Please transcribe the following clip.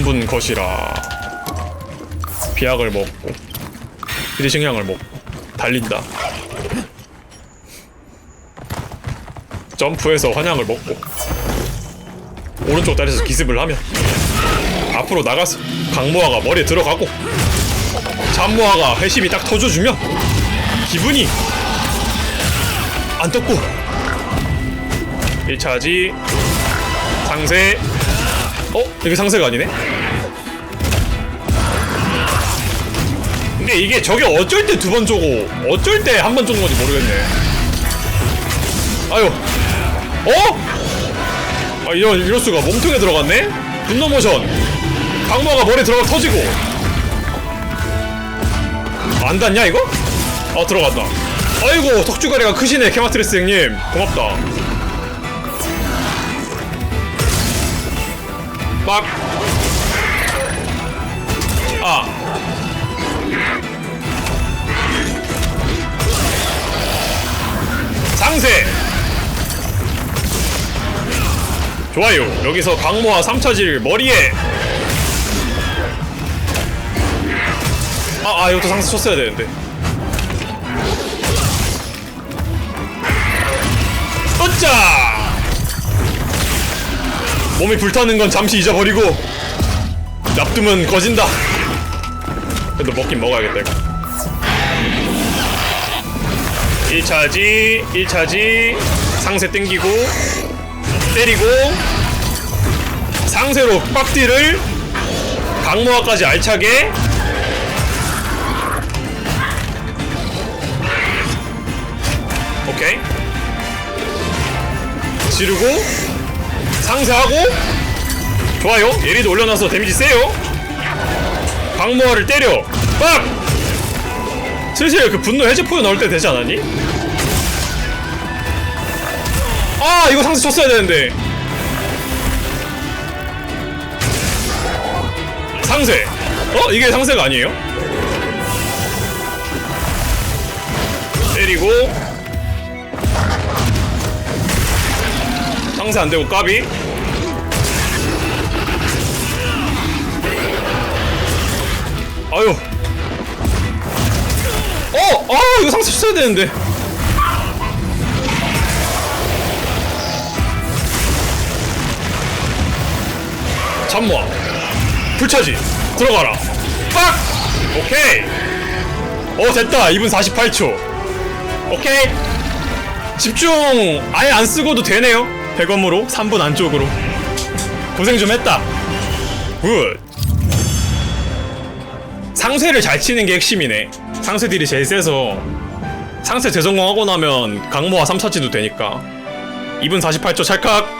3분 컷이라. 비약을 먹고 비리식량을 먹고 달린다. 점프해서 환양을 먹고 오른쪽 다리에서 기습을 하면 앞으로 나가서 강모아가 머리에 들어가고 잠모아가 회심이 딱 터져주면 기분이 안 떴고. 1차지. 상세 어? 이게 상세가 아니네? 근데 이게 저게 어쩔 때 두 번 쪼고 어쩔 때 한 번 쪼는 건지 모르겠네 아유 어? 아 이런 이럴 수가 몸통에 들어갔네? 분노 모션 강모가 머리에 들어가 터지고 안 닿냐 이거? 아 들어갔다 아이고 턱주가리가 크시네 케마트레스 형님 고맙다 막. 아. 상세. 좋아요. 여기서 강모와 3차질 머리에. 아, 아 이것도 상세 쳤어야 되는데. 으짜 몸이 불타는 건 잠시 잊어버리고 납두면 거진다. 그래도 먹긴 먹어야겠다 이거. 1차지 1차지. 상세 땡기고 때리고 상세로 빡디를 강모아까지 알차게. 오케이. 지르고 상세하고 좋아요. 예리도 올려놔서 데미지 세요. 강모아를 때려. 빡! 슬슬 그 분노 해제 포효 나올 때 되지 않았니? 아 이거 상세 쳤어야 되는데. 상세 어? 이게 상세가 아니에요? 때리고 상세 안 되고 까비. 아유. 어! 아 이거 상세 쳤어야 되는데. 잠모아. 불차지. 들어가라. 빡! 오케이. 어 됐다. 2분 48초. 오케이. 집중. 아예 안 쓰고도 되네요 백원무로 3분 안쪽으로. 고생 좀 했다. 굿. 상쇄를 잘 치는 게 핵심이네. 상쇄 딜이 제일 세서. 상쇄 재성공하고 나면 강모와 3차지도 되니까. 2분 48초 찰칵